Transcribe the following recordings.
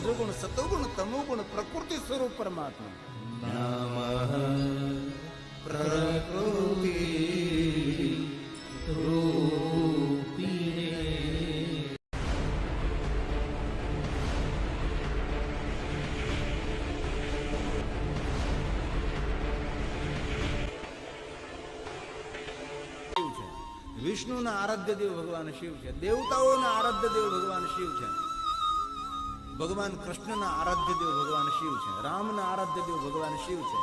રજોગુણ સતોગુણ તમોગુણ પ્રકૃતિ સ્વરૂપ પરમાત્મા નમઃ પ્રકૃતિ વિષ્ણુના આરાધ્ય દેવ ભગવાન શિવ છે દેવતાઓના આરાધ્ય દેવ ભગવાન શિવ છે ભગવાન કૃષ્ણના આરાધ્ય દેવ ભગવાન શિવ છે. રામના આરાધ્ય દેવ ભગવાન શિવ છે.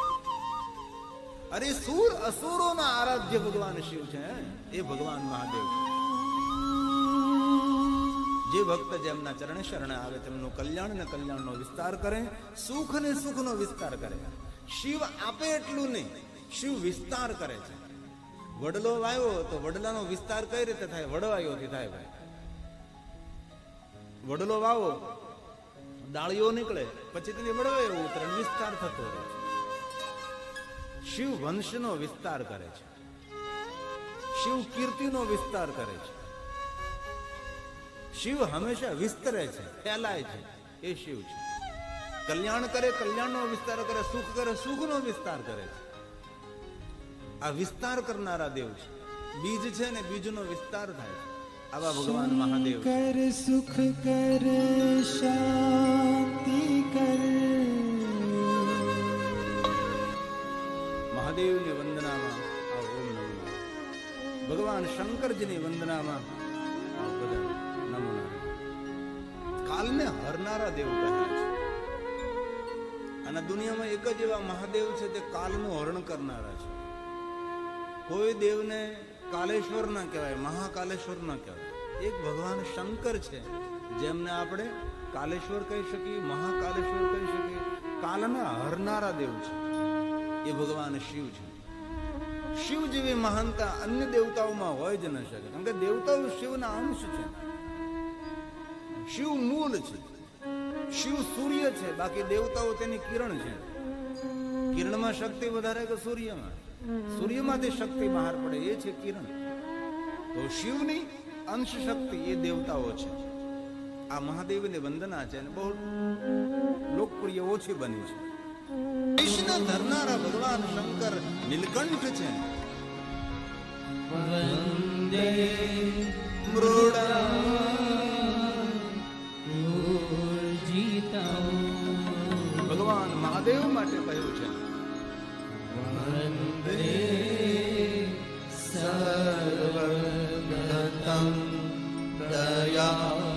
અરે સુર અસુરોના આરાધ્ય ભગવાન શિવ છે એ ભગવાન મહાદેવ જે ભક્ત જેમના ચરણે શરણે આવે તેમનું કલ્યાણ ને કલ્યાણનો વિસ્તાર કરે, સુખ ને સુખનો વિસ્તાર કરે. શિવ આપે એટલું નહીં, શિવ વિસ્તાર કરે છે. વડલો વાયો તો વડલાનો વિસ્તાર કઈ રીતે થાય? વડવાયોથી થાય ભાઈ. વડલો વાવો ડાળીઓ નીકળે. પછી તેને વડવાયો એવું અને વિસ્તાર થતો રહે છે. શિવ વંશનો વિસ્તાર કરે છે. શિવ કીર્તિનો વિસ્તાર કરે છે. શિવ હંમેશા વિસ્તરે છે, ફેલાય છે, એ શિવ છે. કલ્યાણ કરે, કલ્યાણનો વિસ્તાર કરે, સુખ કરે, સુખનો વિસ્તાર કરે છે. આ વિસ્તાર કરનારા દેવ છે. બીજ છે ને બીજનો વિસ્તાર થાય છે. આવા ભગવાન મહાદેવ. કર સુખ કર શાંતિ કર. મહાદેવની વંદનામાં આ ઓમ નમો ભગવાન શંકરજીની વંદનામાં આ બધા નમો. કાલને હરનારા દેવ કહે છે. અને દુનિયામાં એક જ એવા મહાદેવ છે તે કાલનું હરણ કરનારા છે. કોઈ દેવને કાલેશ્વર ના કહેવાય મહાકાલેશ્વર ના કહેવાય. એક ભગવાન શંકર છે, જેમને આપણે કાલેશ્વર કહી શકીએ, મહાકાલેશ્વર કહી શકીએ. કાલના હરનારા દેવ છે. એ ભગવાન શિવ છે. શિવ જેવી મહાનતા અન્ય દેવતાઓમાં હોય જ ન શકે, કારણ કે દેવતાઓ શિવના અંશ છે. શિવ મૂળ છે. શિવ સૂર્ય છે, બાકી દેવતાઓ તેની કિરણ છે. કિરણમાં શક્તિ વધારે કે સૂર્યમાં? સૂર્યમાંથી શક્તિ બહાર પડે એ છે કિરણ. તો શિવની અંશ શક્તિ એ દેવતાઓ છે. આ મહાદેવની વંદના છે અને બહુ લોકપ્રિય ઓછી બની છે. કૃષ્ણ ધરનારા ભગવાન શંકર નીલકંઠ છે. વંદે ભગવાન મહાદેવ માટે કહ્યું છે. સર્વગતમ દયાવૃતનિધમ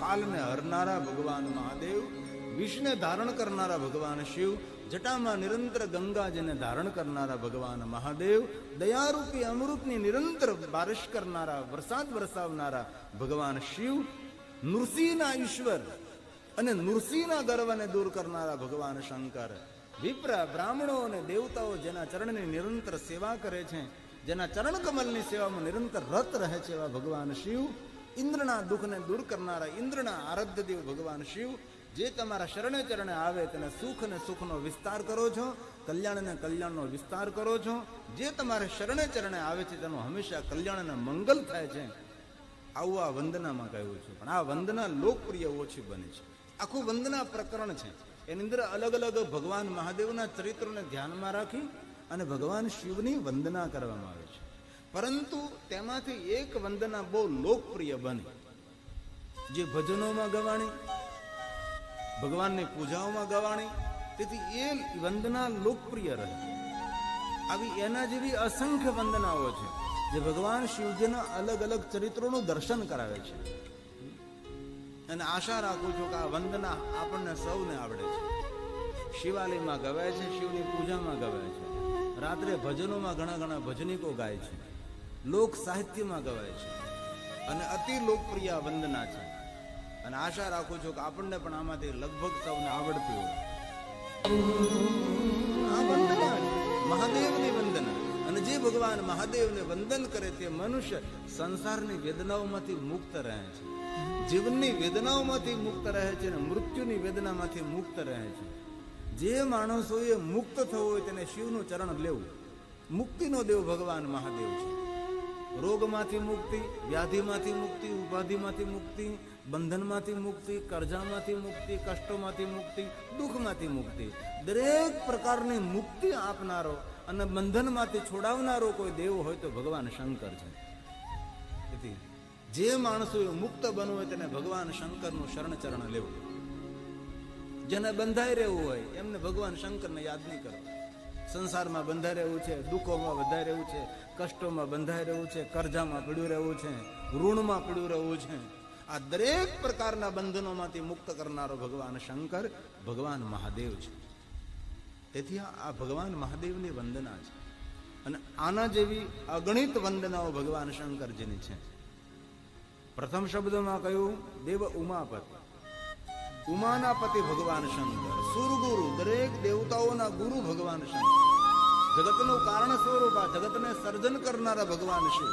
કાલને હરનારા ભગવાન મહાદેવ વિષને ધારણ કરનારા ભગવાન શિવ, જટામાં નિરંતર ગંગાજીને ધારણ કરનારા ભગવાન મહાદેવ, દયારૂપી અમૃતની નિરંતર બારિશ કરનારા, વરસાદ વરસાવનારા ભગવાન શિવ, નૃસિંહના ઈશ્વર અને નૃસિંહના ગર્વને દૂર કરનારા ભગવાન શંકર. વિપ્ર, બ્રાહ્મણો અને દેવતાઓ જેના ચરણની નિરંતર સેવા કરે છે, જેના ચરણ કમલની સેવામાં નિરંતર રત રહે છે એવા ભગવાન શિવ, ઇન્દ્રના દુઃખને દૂર કરનારા ઇન્દ્રના આરાધ્ય દેવ ભગવાન શિવ, જે તમારા શરણે ચરણે આવે તેને સુખ અને સુખનો વિસ્તાર કરો છો કલ્યાણ અને કલ્યાણનો વિસ્તાર કરો છો, જે તમારે શરણે ચરણે આવે છે તેનું હંમેશા કલ્યાણ અને મંગલ થાય છે. આવું આ વંદનામાં કહ્યું છે. પણ આ વંદના લોકપ્રિય ઓછી બની છે. આખું વંદના પ્રકરણ છે. એની અંદર અલગ અલગ ભગવાન મહાદેવના ચરિત્રોને ધ્યાનમાં રાખી અને ભગવાન શિવની વંદના કરવામાં આવે છે. પરંતુ તેમાંથી એક વંદના બહુ લોકપ્રિય બની. જે ભજનોમાં ગવાણી, ભગવાનની પૂજાઓમાં ગવાણી, તેથી એ વંદના લોકપ્રિય રહે. આવી એના જેવી અસંખ્ય વંદનાઓ છે, જે ભગવાન શિવજીના અલગ અલગ ચરિત્રોનું દર્શન કરાવે છે. અને આશા રાખું છું કે આ વંદના આપણને સૌને આવડે છે. શિવાલયમાં ગવાય છે, શિવની પૂજામાં ગવાય છે. રાત્રે ભજનોમાં ઘણા ઘણા ભજનિકો ગાય છે. લોક સાહિત્યમાં ગવાય છે. અને અતિ લોકપ્રિય વંદના છે. અને આશા રાખું છું કે આપણને પણ આમાંથી લગભગ સૌને આવડતી હોય. આ વંદના મહાદેવની વંદના. અને જે ભગવાન મહાદેવને વંદન કરે તે મનુષ્ય સંસારની વેદનાઓમાંથી મુક્ત રહે છે. જીવનની વેદનાઓમાંથી મુક્ત રહે છે અને મૃત્યુની વેદનામાંથી મુક્ત રહે છે. જે માણસોએ મુક્ત થવું હોય તેને શિવનું ચરણ લેવું. મુક્તિનો દેવ ભગવાન મહાદેવ છે. રોગમાંથી મુક્તિ, વ્યાધિમાંથી મુક્તિ, ઉપાધિમાંથી મુક્તિ, બંધનમાંથી મુક્તિ, કરજામાંથી મુક્તિ, કષ્ટોમાંથી મુક્તિ, દુઃખમાંથી મુક્તિ. દરેક પ્રકારની મુક્તિ આપનારો અને બંધનમાંથી છોડાવનારો કોઈ દેવ હોય તો ભગવાન શંકર છે. જે માણસો મુક્ત બનવું હોય તેને ભગવાન શંકરનું શરણ ચરણ લેવું. જેને બંધાઈ રહેવું હોય, એમને ભગવાન શંકરને યાદ નહીં કરો સંસારમાં બંધાઈ રહેવું છે, દુઃખોમાં બંધાઈ રહેવું છે, કષ્ટોમાં બંધાઈ રહેવું છે, કરજામાં પડ્યું રહેવું છે, ઋણમાં પડ્યું રહેવું છે. આ દરેક પ્રકારના બંધનોમાંથી મુક્ત કરનારો ભગવાન શંકર, ભગવાન મહાદેવ છે. તેથી આ- આ ભગવાન મહાદેવની વંદના છે. અને આના જેવી અગણિત વંદનાઓ ભગવાન શંકરજીની છે. પ્રથમ શબ્દમાં કહ્યું, દેવ ઉમાપતિ. ઉમાના પતિ ભગવાન શંકર, સુરગુરુ, દરેક દેવતાઓના ગુરુ ભગવાન શંકર. જગતનું કારણ સ્વરૂપ આ જગતને સર્જન કરનારા ભગવાન શિવ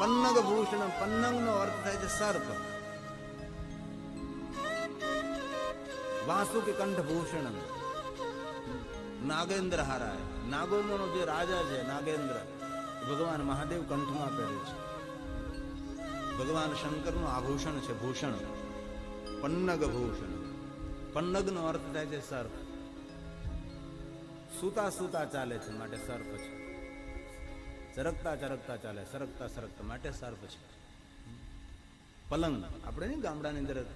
પન્નગ ભૂષણ, પન્નગનો અર્થ થાય છે સર્પ. વાસુકી કંઠ ભૂષણ. નાગેન્દ્ર હારાય. નાગોનો જે રાજા છે, નાગેન્દ્ર ભગવાન મહાદેવ કંઠમાં પહેરે છે. ભગવાન શંકરનું આભૂષણ છે, ભૂષણ. પન્નગ ભૂષણ પન્નગનો અર્થ થાય છે સર્પ. સૂતા સૂતા ચાલે છે માટે સર્પ છે. સરકતા ચરકતા ચાલે, સરકતા સરકતા માટે સર્પ છે. પલંગ. આપણે નહીં ગામડાની અંદર,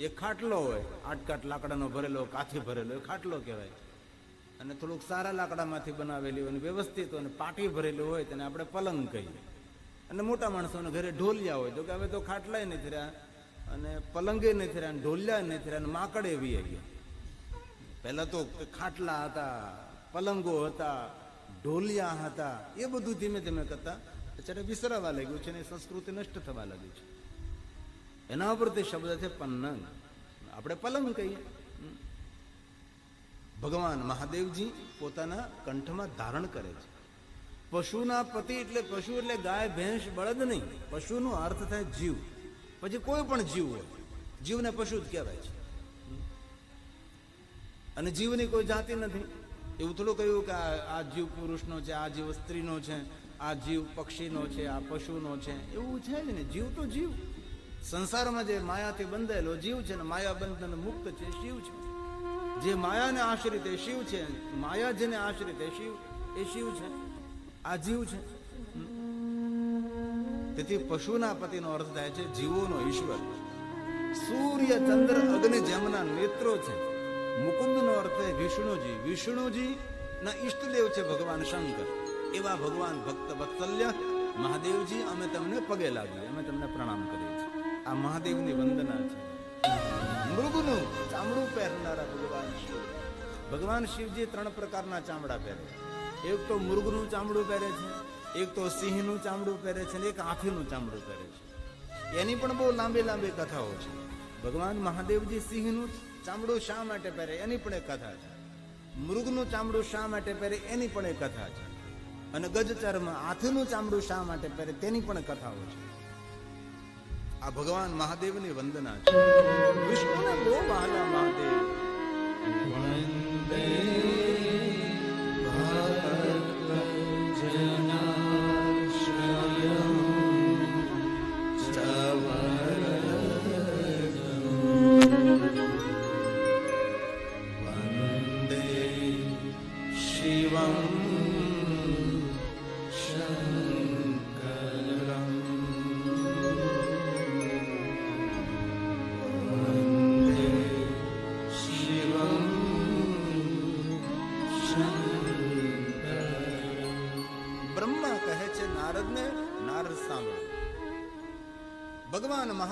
એ ખાટલો હોય આટકાટ લાકડાનો ભરેલો, કાથી ભરેલો, એ ખાટલો કહેવાય. અને થોડુંક સારા લાકડામાંથી બનાવેલી હોય અને વ્યવસ્થિત હોય પાટી ભરેલું હોય, તેને આપણે પલંગ કહીએ. અને મોટા માણસોને ઘરે ઢોલિયા હોય તો કે હવે તો ખાટલાય નથી રહ્યા, અને પલંગે નથી રહ્યા ઢોલિયા નથી રહ્યા, અને માકડે એવી ગયા. પહેલા તો ખાટલા હતા, પલંગો હતા, ઢોલિયા હતા, એ બધું ધીમે ધીમે કરતા અત્યારે વિસરાવા લાગ્યું છે અને સંસ્કૃતિ નષ્ટ થવા લાગી છે. એના ઉપર તે શબ્દ છે પન્નંગ. આપણે પલંગ કહીએ. ભગવાન મહાદેવજી પોતાના કંઠમાં ધારણ કરે છે. પશુના પતિ એટલે પશુ એટલે ગાય, ભેંસ, બળદ નહીં. પશુનો અર્થ થાય જીવ. પછી કોઈ પણ જીવ હોય, જીવને પશુ જ કહેવાય છે. અને જીવની કોઈ જાતિ નથી. એવું થોડું કહ્યું કે આ જીવ પુરુષનો છે, આ જીવ સ્ત્રીનો છે, આ જીવ પક્ષીનો છે, આ પશુનો છે. એવું છે જ ને. જીવ તો જીવ. સંસારમાં જે માયાથી બંધાયેલો જીવ છે ને માયા બંધન મુક્ત છે શિવ છે. જે માયાને આશ્રિત એ શિવ છે. માયા જેને આશ્રિત એ શિવ એ શિવ છે. આ જીવ છે. તેથી પશુના પતિનો અર્થ થાય છે જીવોનો ઈશ્વર. સૂર્ય, ચંદ્ર, અગ્નિ જેમના નેત્રો છે. મુકુંદનો અર્થ વિષ્ણુજી. વિષ્ણુજી ના ઈષ્ટદેવ છે ભગવાન શંકર. એવા ભગવાન ભક્ત વત્સલ્ય, મહાદેવજી અમે તમને પગે લાગીએ અમે તમને પ્રણામ કરીએ છીએ. આ મહાદેવની વંદના છે. મૃગનું ચામડું પહેરનારા ભગવાન શિવ. ભગવાન શિવજી ત્રણ પ્રકારના ચામડા પહેરે. એક તો મૃગનું ચામડું પહેરે છે, એક તો સિંહનું ચામડું પહેરે છે એક હાથીનું ચામડું પહેરે છે. એની પણ બહુ લાંબી લાંબી કથાઓ છે. ભગવાન મહાદેવજી સિંહનું ચામડું શા માટે પહેરે? એની પણ એક કથા છે. મૃગનું ચામડું શા માટે પહેરે? એની પણ એક કથા છે. અને ગજચર્મ હાથીનું ચામડું શા માટે પહેરે? તેની પણ કથાઓ છે. આ ભગવાન મહાદેવની વંદના છે. વિષ્ણુને બહુ વહાલા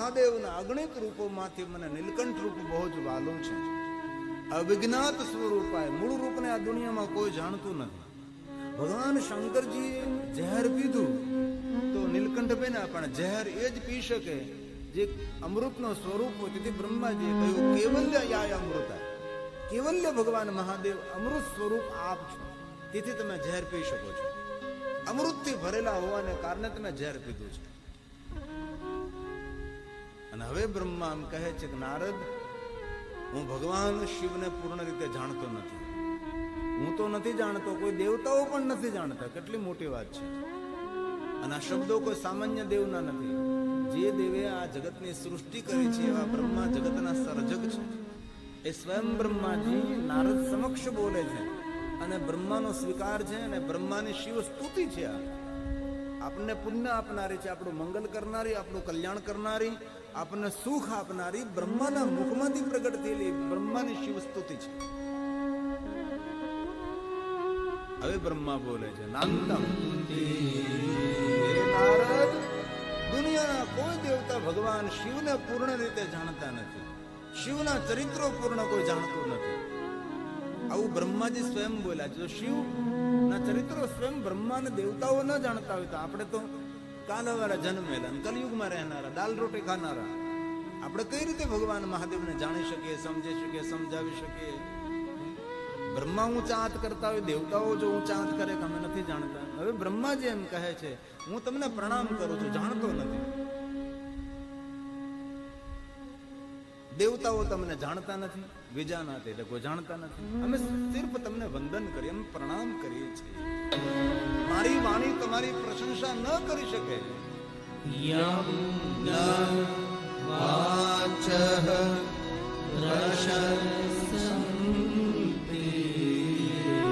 મહાદેવના અગણિત રૂપોમાંથી મને નીલકંઠ રૂપ બહુ જ વાલું છે. અવિજ્ઞાત સ્વરૂપાય મૂળ રૂપને આ દુનિયામાં કોઈ જાણતું નથી. ભગવાન શંકરજીએ ઝેર પીધું તો નીલકંઠ બન્યા, પણ ઝેર એ જ પી શકે જે અમૃતનો સ્વરૂપ હોય. તેથી બ્રહ્માજીએ કહ્યું, કેવલ્ય યાય અમૃતા. કેવલ્ય ભગવાન મહાદેવ અમૃત સ્વરૂપ આપ છો. તેથી તમે ઝેર પી શકો છો. અમૃતથી ભરેલા હોવાને કારણે તમે ઝેર પીધું છે. અને હવે બ્રહ્મા એમ કહે છે કે, નારદ, હું ભગવાન શિવને પૂર્ણ રીતે જાણતો નથી. હું તો નથી જાણતો, કોઈ દેવતાઓ પણ નથી જાણતા. કેટલી મોટી વાત છે. અને આ શબ્દો કોઈ સામાન્ય દેવના નથી. જે દેવે આ જગતની સૃષ્ટિ કરી છે, એવા બ્રહ્મા જગતના સર્જક છે. એ સ્વયં બ્રહ્માજી નારદ સમક્ષ બોલે છે. અને બ્રહ્માનો સ્વીકાર છે અને બ્રહ્માની શિવ સ્તુતિ છે આપણને પુણ્ય આપનારી છે, આપણું મંગલ કરનારી, આપણું કલ્યાણ કરનારી. આપણને સુખ આપનારી બ્રહ્માના મુખમાંથી પ્રગટ થયેલી બ્રહ્માની શિવ સ્તુતિ છે. હવે બ્રહ્મા બોલે છે નાંતમ નારદ દુનિયાના કોઈ દેવતા ભગવાન શિવને પૂર્ણ રીતે જાણતા નથી. શિવના ચરિત્રો પૂર્ણ કોઈ જાણતું નથી. આવું બ્રહ્માજી સ્વયં બોલ્યા છે. શિવ શિવના ચરિત્રો સ્વયં બ્રહ્માને દેવતાઓ ન જાણતા હોય તો આપણે તો કાલવાળા જન્મેલા અને કલયુગમાં રહેનારા, દાલ રોટી ખાનારા. આપણે કઈ રીતે ભગવાન મહાદેવને જાણી શકીએ, સમજી શકીએ, સમજાવી શકીએ? બ્રહ્મા ઊંચા હાથ કરતા હોય, દેવતાઓ જો ઊંચા કરે કે અમે નથી જાણતા? હવે બ્રહ્માજી એમ કહે છે, હું તમને પ્રણામ કરું છું, જાણતો નથી. દેવતાઓ તમને જાણતા નથી બીજા નથી એટલે કોઈ જાણતા નથી. અમે સિર્ફ તમને વંદન કરીએ અમે પ્રણામ કરીએ છીએ. મારી વાણી તમારી પ્રશંસા ન કરી શકે.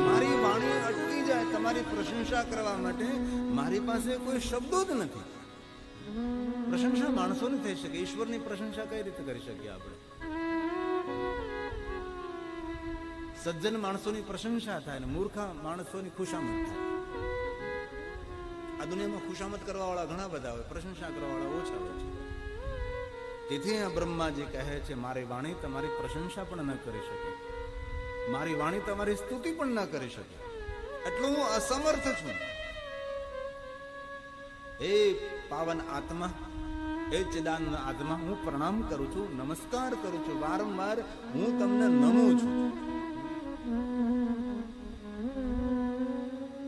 મારી વાણી અટકી જાય તમારી પ્રશંસા કરવા માટે મારી પાસે કોઈ શબ્દો જ નથી. પ્રશંસા માણસોની થઈ શકે. ઈશ્વરની પ્રશંસા કઈ રીતે કરી શકીએ આપણે? સજ્જન માણસોની પ્રશંસા થાય ને મૂર્ખા માણસોની ખુશામત થાય. આ દુનિયામાં ખુશામત કરવા વાળા ઘણા બધા હોય, પ્રશંસા કરવા વાળા ઓછા હોય છે. તેથી આ બ્રહ્માજી કહે છે, મારી વાણી તમારી પ્રશંસા પણ ન કરી શકે. મારી વાણી તમારી સ્તુતિ પણ ન કરી શકે. એટલું હું અસમર્થ છું. હે પાવન આત્મા, હે ચિદાનંદ આત્મા, હું પ્રણામ કરું છું, નમસ્કાર કરું છું, વારંવાર હું તમને નમું છું.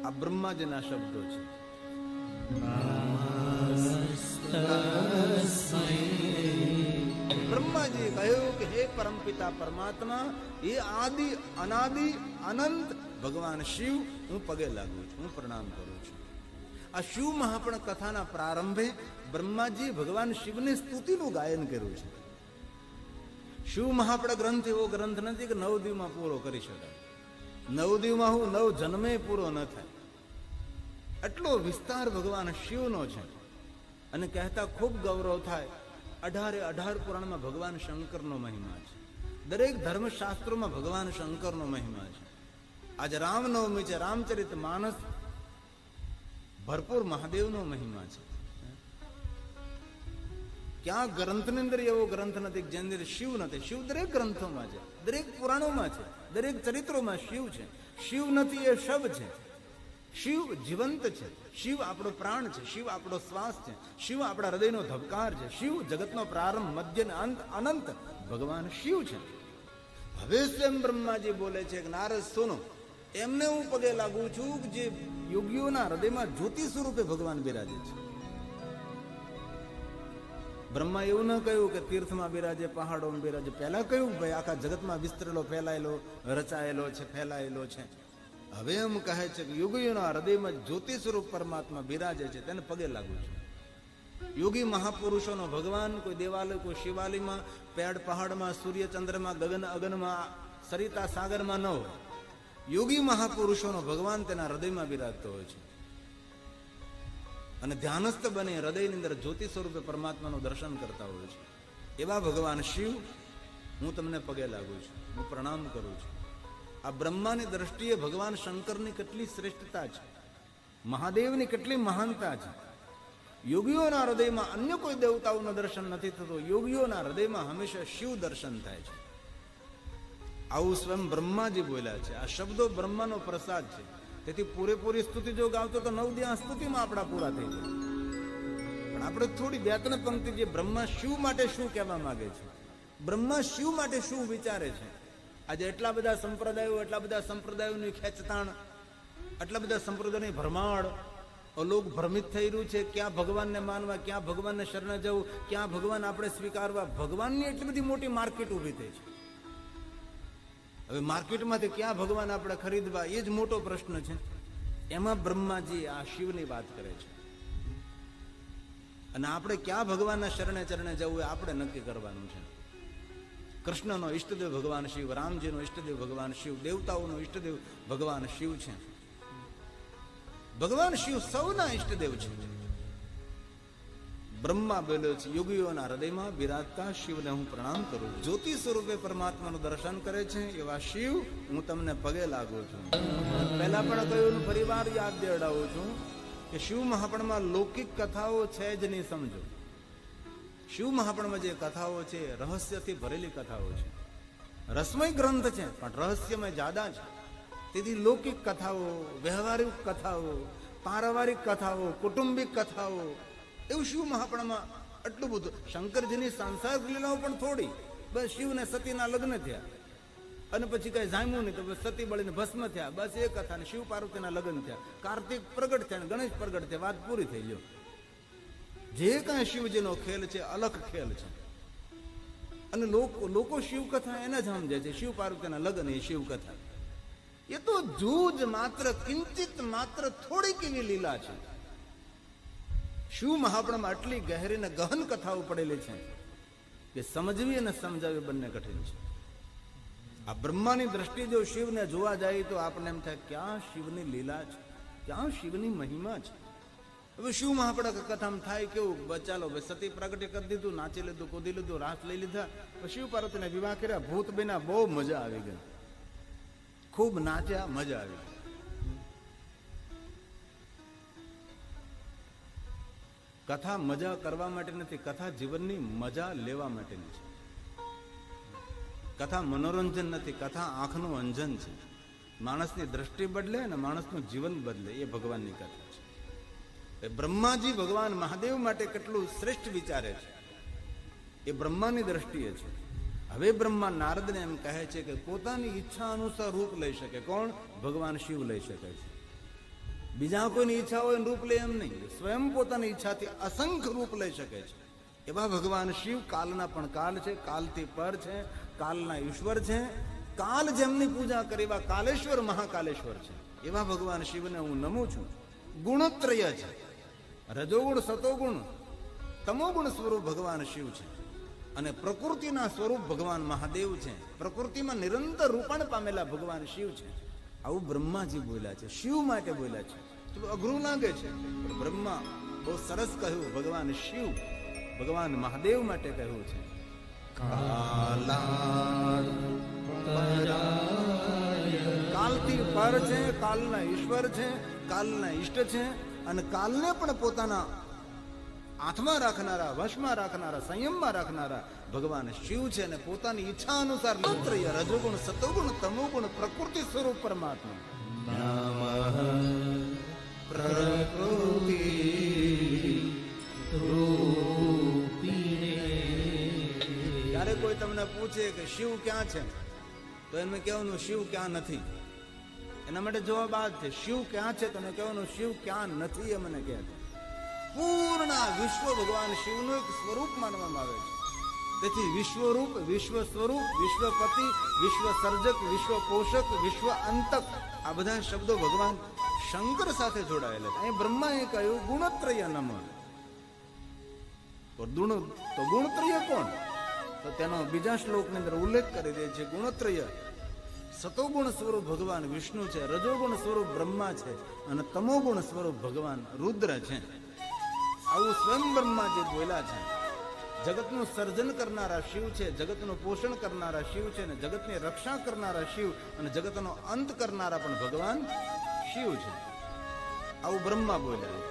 આ બ્રહ્માજીના શબ્દો છે. બ્રહ્માજી કહ્યું કે હે પરમપિતા પરમાત્મા, એ આદિ અનાદિ અનંત ભગવાન શિવ, હું પગે લાગુ છું, હું પ્રણામ કરું છું. આ શિવ મહાપણ કથાના પ્રારંભે બ્રહ્માજી ભગવાન શિવની સ્તુતિનું ગાયન કર્યું છે. શિવ મહાપણ ગ્રંથ એવો ગ્રંથ નથી કે નવદીવમાં પૂરો કરી શકાય. નવદીવમાં હું નવ જન્મે પૂરો ન થાય. એટલો વિસ્તાર ભગવાન શિવનો છે. અને કહેતા ખૂબ ગૌરવ થાય. અઢારે અઢાર પુરાણમાં ભગવાન શંકરનો મહિમા છે. દરેક ધર્મશાસ્ત્રોમાં ભગવાન શંકરનો મહિમા છે. આજે રામનવમી છે. રામચરિત માનસ ભરપૂર મહાદેવનો મહિમા છે. ક્યાં ગ્રંથની અંદર એવો ગ્રંથ નથી જેની અંદર શિવ નથી. શિવ દરેક ગ્રંથોમાં છે. દરેક પુરાણોમાં છે. દરેક ચરિત્રોમાં શિવ છે. શિવ નથી એ શબ છે. શિવ જીવંત છે. શિવ આપણો પ્રાણ છે. શિવ આપણો શ્વાસ છે. શિવ આપણા હૃદયનો ધબકાર છે. શિવ જગતનો પ્રારંભ, મધ્ય અંત, અનંત ભગવાન શિવ છે. હવે સ્વયં બ્રહ્માજી બોલે છે નારદ, સુનો એમને હું પગે લાગુ છું જે યોગીઓના હૃદયમાં જ્યોતિ સ્વરૂપે ભગવાન બિરાજે છે. બ્રહ્મા એવું ન કહ્યું કે તીર્થમાં બિરાજે, પહાડોમાં બિરાજે. પહેલા કહ્યું ભાઈ આખા જગતમાં વિસ્તરેલો, ફેલાયેલો, રચાયેલો છે, ફેલાયેલો છે. હવે એમ કહે છે કે યોગીઓના હૃદયમાં જ્યોતિ સ્વરૂપ પરમાત્મા બિરાજે છે, તેને પગે લાગુ છું. યોગી મહાપુરુષોનો ભગવાન, કોઈ દેવાલય, કોઈ શિવાલયમાં, પેડ પહાડમાં સૂર્ય ચંદ્રમાં ગગન અગનમાં, સરિતા સાગરમાં ન હોય. યોગી મહાપુરુષોનો ભગવાન તેના હૃદયમાં બિરાજતો હોય છે. અને ધ્યાનસ્થ બને હૃદયની અંદર જ્યોતિ સ્વરૂપે પરમાત્માનું દર્શન કરતા હોય છે. એવા ભગવાન શિવ, હું તમને પગે લાગુ છું, હું પ્રણામ કરું છું. આ બ્રહ્માની દ્રષ્ટિએ ભગવાન શંકરની કેટલી શ્રેષ્ઠતા છે, મહાદેવની કેટલી મહાનતા છે. યોગીઓના હૃદયમાં અન્ય કોઈ દેવતાઓનું દર્શન નથી થતું, યોગીઓના હૃદયમાં હંમેશા શિવ દર્શન થાય છે. આવું સ્વયં બ્રહ્માજી બોલ્યા છે. આ શબ્દો બ્રહ્માનો પ્રસાદ છે. તેથી પૂરેપૂરી સ્તુતિ જો ગાવતો તો નવ દિવસ સ્તુતિમાં આપણા પૂરા થઈ જાય. પણ આપણે થોડી બે પંક્તિ જે બ્રહ્મા શિવ માટે શું કહેવા માંગે છે? બ્રહ્મા શિવ માટે શું વિચારે છે? આજે એટલા બધા સંપ્રદાયો, એટલા બધા સંપ્રદાયોની ખેંચતાણ આટલા બધા સંપ્રદાયની ભરમાડ અલોક ભ્રમિત થઈ રહ્યું છે. ક્યાં ભગવાનને માનવા, ક્યાં ભગવાનને શરણે જવું, ક્યાં ભગવાન આપણે સ્વીકારવા? ભગવાનની એટલી બધી મોટી માર્કેટ ઊભી થઈ છે. હવે માર્કેટમાંથી ક્યાં ભગવાન આપણે ખરીદવા? એ જ મોટો પ્રશ્ન છે. એમાં બ્રહ્માજી આ શિવની વાત કરે છે. અને આપણે ક્યાં ભગવાનના શરણે ચરણે જવું એ આપણે નક્કી કરવાનું છે. કૃષ્ણનો ઈષ્ટદેવ ભગવાન શિવ, રામજીનો ઈષ્ટદેવ ભગવાન શિવ, દેવતાઓનો ઈષ્ટદેવ ભગવાન શિવ છે. ભગવાન શિવ સૌના ઈષ્ટદેવ છે. બ્રહ્મા બોલ્યો છે, યોગીઓના હૃદયમાં બિરાજતા શિવને હું પ્રણામ કરું. જ્યોતિ સ્વરૂપે પરમાત્માનું દર્શન કરે છે, એવા શિવ હું તમને પગે લાગુ છું. પહેલા પણ કહ્યું પરિવાર યાદ દેવડાવું છું કે શિવ મહાપણમાં લૌકિક કથાઓ છે જ નહીં, સમજો. શિવ મહાપણમાં જે કથાઓ છે, રહસ્યથી ભરેલી કથાઓ છે. રસમય ગ્રંથ છે, પણ રહસ્યમય જાદા છે. તેથી લૌકિક કથાઓ, વ્યવહારિક કથાઓ, પારિવારિક કથાઓ, કુટુંબિક કથાઓ એવું શિવ મહાપણમાં આટલું બધું. શંકરજીની સાંસારિક લીલાઓ પણ થોડી, બસ શિવ ને સતીના લગ્ન થયા. અને પછી કઈ જામ્યું નહીં, તો સતી બળીને ભસ્મ થયા. બસ એ કથા ને શિવ પાર્વતીના લગ્ન થયા. કાર્તિક પ્રગટ થયા ને ગણેશ પ્રગટ થયા. વાત પૂરી થઈ ગયો. જે કાંઈ શિવજીનો ખેલ છે અલગ ખેલ છે. અને લોકો લોકો શિવ કથા એને જ સમજે છે. શિવ પાર્વતીના લગ્ન એ શિવ કથા એ તો જૂજ માત્ર, કિંચિત માત્ર થોડીક એવી લીલા છે. શિવ મહાપણમાં આટલી ગહેરી ને ગહન કથાઓ પડેલી છે? કે સમજવી અને સમજાવી બંને કઠિન છે. આ બ્રહ્માની દ્રષ્ટિ જો શિવને જોવા જાય તો આપણને એમ થાય, ક્યાં શિવની લીલા છે? ક્યાં શિવની મહિમા છે? હવે શિવ મહાપડા કથામાં થાય કેવું? બચાલો ચાલો ભાઈ સતી પ્રગટ કરી દીધું, નાચી લીધું, કૂદી લીધું, રાસ લઈ લીધા શિવ પાર્વતીને વિવાહ કર્યા, ભૂત બિના બહુ મજા આવી ગઈ. ખૂબ નાચ્યા, મજા આવી ગઈ. કથા મજા કરવા માટે નથી, કથા જીવનની મજા લેવા માટેની છે. કથા મનોરંજન નથી, કથા આંખનું અંજન છે. માણસની દ્રષ્ટિ બદલે અને માણસનું જીવન બદલે, એ ભગવાનની કથા છે. એ બ્રહ્માજી ભગવાન મહાદેવ માટે કેટલું શ્રેષ્ઠ વિચારે છે. એ બ્રહ્માની દ્રષ્ટિએ છે. હવે બ્રહ્મા નારદને એમ કહે છે કે પોતાની ઈચ્છા અનુસાર રૂપ લઈ શકે. કોણ? ભગવાન શિવ લઈ શકે છે. બીજા કોઈની ઈચ્છા હોય રૂપ લે એમ નહીં. સ્વયં પોતાની ઈચ્છાથી અસંખ્ય રૂપ લઈ શકે છે. એવા ભગવાન શિવ કાલના પણ કાલ છે, કાલથી પર છે, કાલના ઈશ્વર છે. કાલ જેમની પૂજા કરે એવા કાલેશ્વર મહાકાલેશ્વર છે. એવા ભગવાન શિવને હું નમું છું. ગુણત્રય છે. રજોગુણ, સતોગુણ, તમોગુણ સ્વરૂપ ભગવાન શિવ છે. અને પ્રકૃતિના સ્વરૂપ ભગવાન મહાદેવ છે. પ્રકૃતિમાં નિરંતર રૂપાણ પામેલા ભગવાન શિવ છે. આવું બ્રહ્માજી બોલ્યા છે. શિવ માટે બોલ્યા છે. થોડું અઘરું લાગે છે. પણ બ્રહ્મા બહુ સરસ કહ્યું ભગવાન શિવ ભગવાન મહાદેવ માટે કહ્યું છે. કાલથી પર છે કાલના ઈશ્વર છે કાલના ઈષ્ટ છે અને કાલને પણ પોતાના હાથમાં રાખનારા વશમાં રાખનારા સંયમમાં રાખનારા ભગવાન શિવ છે અને પોતાની ઈચ્છા અનુસાર માત્ર રજોગુણ સતોગુણ તમોગુણ પ્રકૃતિ સ્વરૂપ પરમાત્મા. પ્રકૃતિ જ્યારે કોઈ તમને પૂછે કે શિવ ક્યાં છે તો એમને કહેવાનું શિવ ક્યાં નથી. એના માટે જવાબ આ છે શિવ ક્યાં છે? તમે કહેવાનું શિવ ક્યાં નથી એ મને કહે છે. પૂર્ણ વિશ્વ ભગવાન શિવનું એક સ્વરૂપ માનવામાં આવે છે. તેથી વિશ્વરૂપ વિશ્વ સ્વરૂપ વિશ્વપતિ વિશ્વ સર્જક વિશ્વ પોષક વિશ્વ અંતક આ બધા શબ્દો ભગવાન શંકર સાથે જોડાયેલા અહીં બ્રહ્માએ કહ્યું, ગુણત્રય નમ. ગુણ તો ગુણત્રય કોણ? તો તેનો બીજા શ્લોકની અંદર ઉલ્લેખ કરી દે છે, ગુણત્રય. સતોગુણ સ્વરૂપ ભગવાન વિષ્ણુ છે, રજોગુણ સ્વરૂપ બ્રહ્મા છે અને તમોગુણ સ્વરૂપ ભગવાન રુદ્ર છે. આવું સ્વયં બ્રહ્મા જે બોલ્યા છે, જગતનું સર્જન કરનારા શિવ છે, જગતનું પોષણ કરનારા શિવ છે અને જગતની રક્ષા કરનારા શિવ અને જગતનો અંત કરનારા પણ ભગવાન શિવ છે. આવું બ્રહ્મા બોલ્યા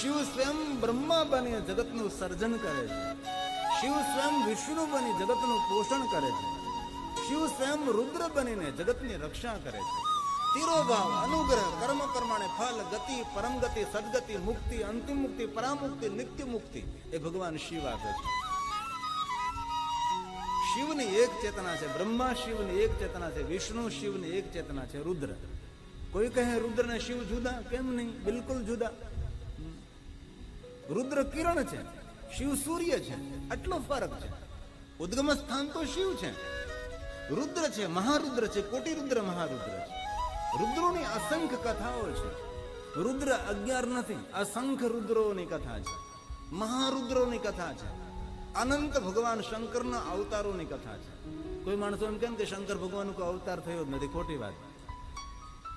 શિવ સ્વયં બ્રહ્મા બની જગતનું સર્જન કરે છે. શિવ સ્વયં વિષ્ણુ બની જગતનું પોષણ કરે છે. શિવ સ્વયં રુદ્ર બનીને જગતની રક્ષા કરે છે. તિરોભાવ, અનુગ્રહ, કર્મ પ્રમાણે ફલ, ગતિ પરમ ગતિ સદગતિ, મુક્તિ, અંતિમ મુક્તિ, પરામુક્તિ, નિત્ય મુક્તિ એ ભગવાન શિવ આપે છે. શિવની એક ચેતના છે બ્રહ્મા, શિવની એક ચેતના છે વિષ્ણુ, શિવની એક ચેતના છે રુદ્ર. કોઈ કહે રુદ્ર ને શિવ જુદા, કેમ નહીં? બિલકુલ જુદા. રુદ્ર કિરણ છે, શિવ સૂર્ય છે, આટલો ફરક છે. ઉદ્ગમ સ્થાન તો શિવ છે. રુદ્ર છે, મહારુદ્ર છે કોટી રુદ્ર મહારુદ્ર છે. રુદ્રોની અસંખ્ય કથાઓ છે. રુદ્ર અગિયાર નથી અસંખ્ય રુદ્રોની કથા છે. મહારુદ્રોની કથા છે. અનંત ભગવાન શંકરના અવતારોની કથા છે. કોઈ માણસો એમ કેમ કે શંકર ભગવાનનું કોઈ અવતાર થયો જ નથી? ખોટી વાત.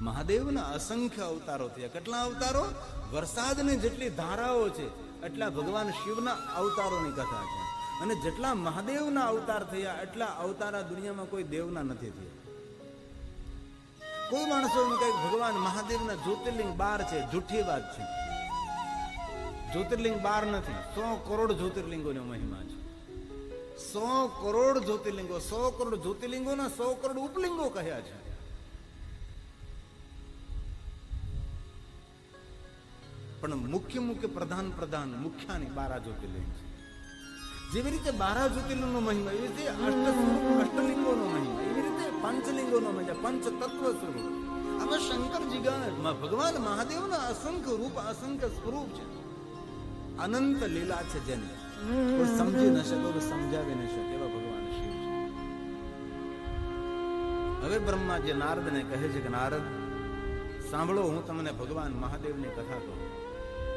મહાદેવના અસંખ્ય અવતારો થયા. કેટલા અવતારો? વરસાદની જેટલી ધારાઓ છે, એટલા ભગવાન શિવના અવતારોની કથા છે. અને જેટલા મહાદેવના અવતાર થયા, એટલા અવતાર દુનિયામાં કોઈ દેવના નથી થયા. કોઈ માણસો કહે ભગવાન મહાદેવના જ્યોતિર્લિંગ બાર છે, જૂઠી વાત છે. જ્યોતિર્લિંગ બાર નથી, સો કરોડ જ્યોતિર્લિંગોનો મહિમા છે. સો કરોડ જ્યોતિર્લિંગો, સો કરોડ જ્યોતિર્લિંગોના સો કરોડ ઉપલિંગો કહ્યા છે. પણ મુખ્ય મુખ્ય પ્રધાન પ્રધાન મુખ્યાની બારા જ્યોતિર્લિંગ છે. જેવી રીતે બારા જ્યોતિર્લિંગનો મહિમા, એવી રીતે અષ્ટ અષ્ટલિંગોનો મહિમા, એવી રીતે પંચલિંગોનો મહિમા પંચ તત્વ સ્વરૂપ. આમાં શંકરજી ગા ભગવાન મહાદેવના અસંખ્ય રૂપ, અસંખ્ય સ્વરૂપ છે. અનંત લીલા છે જેને. કોઈ સમજી ન શકે સમજાવી ન શકે એવા ભગવાન શિવ છે. હવે બ્રહ્માજી નારદને કહે છે કે, નારદ, સાંભળો, હું તમને ભગવાન મહાદેવની કથા કહું.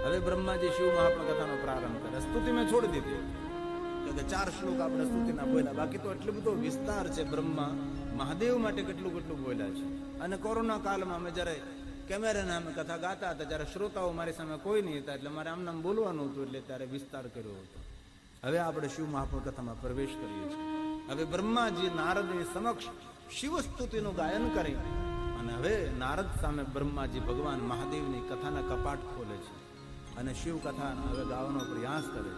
હવે બ્રહ્માજી શિવ મહાપ્રકથાનો કથાનો પ્રારંભ કરે? સ્તુતિ મેં છોડી દીધી. કે ચાર શ્લોક આપણે સ્તુતિના બોલ્યા. બાકી તો એટલો બધો વિસ્તાર છે બ્રહ્મા. મહાદેવ માટે કેટલું કેટલું બોલ્યા છે. અને કોરોના કાળમાં અમે જ્યારે કેમેરાના અમે કથા ગાતા હતા જ્યારે શ્રોતાઓ મારી સામે કોઈ નહીં હતા, એટલે મારે આમ નામ બોલવાનું હતું, એટલે ત્યારે વિસ્તાર કર્યો હતો. હવે આપણે શિવ મહાત્મા કથામાં પ્રવેશ કરીએ છીએ? હવે બ્રહ્માજી નારદની સમક્ષ શિવ સ્તુતિનું ગાયન કરી અને હવે નારદ સામે બ્રહ્માજી ભગવાન મહાદેવની કથાના કપાટ ખોલે છે. અને શિવ કથા હવે ગાવાનો પ્રયાસ કરે